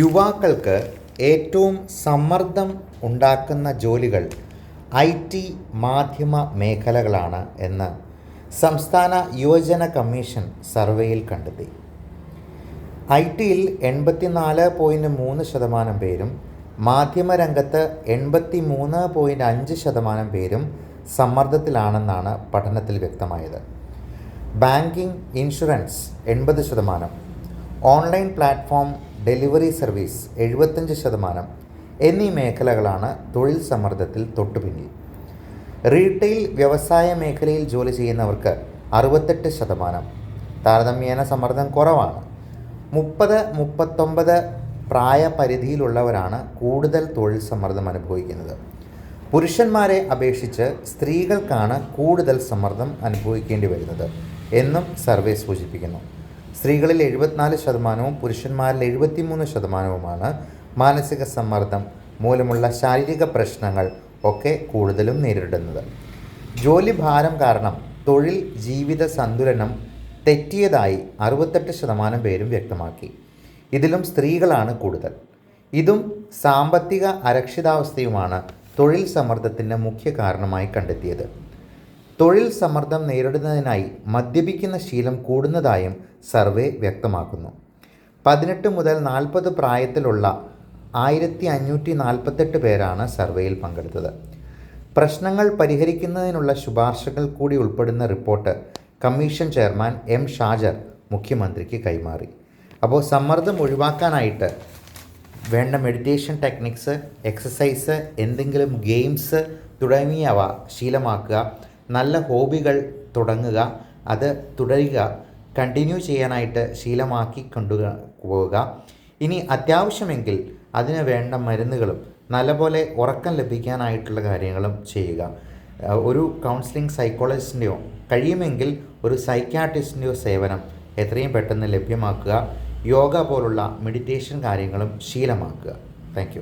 യുവാക്കൾക്ക് ഏറ്റവും സമ്മർദ്ദം ഉണ്ടാക്കുന്ന ജോലികൾ ഐ ടി മാധ്യമ മേഖലകളാണ് എന്ന് സംസ്ഥാന യുവജന കമ്മീഷൻ സർവേയിൽ കണ്ടെത്തി. ഐ ടിയിൽ എൺപത്തിനാല് പോയിന്റ് മൂന്ന് ശതമാനം പേരും മാധ്യമരംഗത്ത് എൺപത്തി മൂന്ന് പോയിന്റ് അഞ്ച് ശതമാനം പേരും സമ്മർദ്ദത്തിലാണെന്നാണ് പഠനത്തിൽ വ്യക്തമായത്. ബാങ്കിംഗ് ഇൻഷുറൻസ് എൺപത് ശതമാനം ഓൺലൈൻ പ്ലാറ്റ്ഫോം ഡെലിവറി സർവീസ് എഴുപത്തഞ്ച് ശതമാനം എന്നീ മേഖലകളാണ് തൊഴിൽ സമ്മർദ്ദത്തിൽ തൊട്ടുപിന്നിൽ. റീറ്റെയിൽ വ്യവസായ മേഖലയിൽ ജോലി ചെയ്യുന്നവർക്ക് അറുപത്തെട്ട് ശതമാനം. താരതമ്യേന സമ്മർദ്ദം കുറവാണ്. മുപ്പത് മുപ്പത്തൊമ്പത് പ്രായപരിധിയിലുള്ളവരാണ് കൂടുതൽ തൊഴിൽ സമ്മർദ്ദം അനുഭവിക്കുന്നത്. പുരുഷന്മാരെ അപേക്ഷിച്ച് സ്ത്രീകൾക്കാണ് കൂടുതൽ സമ്മർദ്ദം അനുഭവിക്കേണ്ടി വരുന്നത് എന്നും സർവേ സൂചിപ്പിക്കുന്നു. സ്ത്രീകളിൽ എഴുപത്തിനാല് ശതമാനവും പുരുഷന്മാരിൽ എഴുപത്തിമൂന്ന് ശതമാനവുമാണ് മാനസിക സമ്മർദ്ദം മൂലമുള്ള ശാരീരിക പ്രശ്നങ്ങൾ ഒക്കെ കൂടുതലും നേരിടുന്നത്. ജോലി ഭാരം കാരണം തൊഴിൽ ജീവിത സന്തുലനം തെറ്റിയതായി അറുപത്തെട്ട് ശതമാനം പേരും വ്യക്തമാക്കി. ഇതിലും സ്ത്രീകളാണ് കൂടുതൽ. ഇതും സാമ്പത്തിക അരക്ഷിതാവസ്ഥയുമാണ് തൊഴിൽ സമ്മർദ്ദത്തിന്റെ മുഖ്യ കാരണമായി കണ്ടെത്തിയത്. തൊഴിൽ സമ്മർദ്ദം നേരിടുന്നതിനായി മദ്യപിക്കുന്ന ശീലം കൂടുന്നതായും സർവേ വ്യക്തമാക്കുന്നു. പതിനെട്ട് മുതൽ നാൽപ്പത് പ്രായത്തിലുള്ള ആയിരത്തി അഞ്ഞൂറ്റി നാൽപ്പത്തെട്ട് പേരാണ് സർവേയിൽ പങ്കെടുത്തത്. പ്രശ്നങ്ങൾ പരിഹരിക്കുന്നതിനുള്ള ശുപാർശകൾ കൂടി ഉൾപ്പെടുന്ന report commission chairman M Shajar മുഖ്യമന്ത്രിക്ക് കൈമാറി. അപ്പോൾ സമ്മർദ്ദം ഒഴിവാക്കാനായിട്ട് വേണ്ട മെഡിറ്റേഷൻ ടെക്നിക്സ് എക്സസൈസ് എന്തെങ്കിലും ഗെയിംസ് തുടങ്ങിയവ ശീലമാക്കുക നല്ല ഹോബികൾ തുടങ്ങുക അത് തുടരുക കണ്ടിന്യൂ ചെയ്യാനായിട്ട് ശീലമാക്കി കൊണ്ടു പോവുക. ഇനി അത്യാവശ്യമെങ്കിൽ അതിന് വേണ്ട മരുന്നുകളും നല്ലപോലെ ഉറക്കം ലഭിക്കാനായിട്ടുള്ള കാര്യങ്ങളും ചെയ്യുക. ഒരു കൗൺസിലിംഗ് സൈക്കോളജിസ്റ്റിന്റെയോ കഴിയുമെങ്കിൽ ഒരു സൈക്യാട്രിസ്റ്റിന്റെയോ സേവനം എത്രയും പെട്ടെന്ന് ലഭ്യമാക്കുക. യോഗ പോലുള്ള മെഡിറ്റേഷൻ കാര്യങ്ങളും ശീലമാക്കുക. താങ്ക്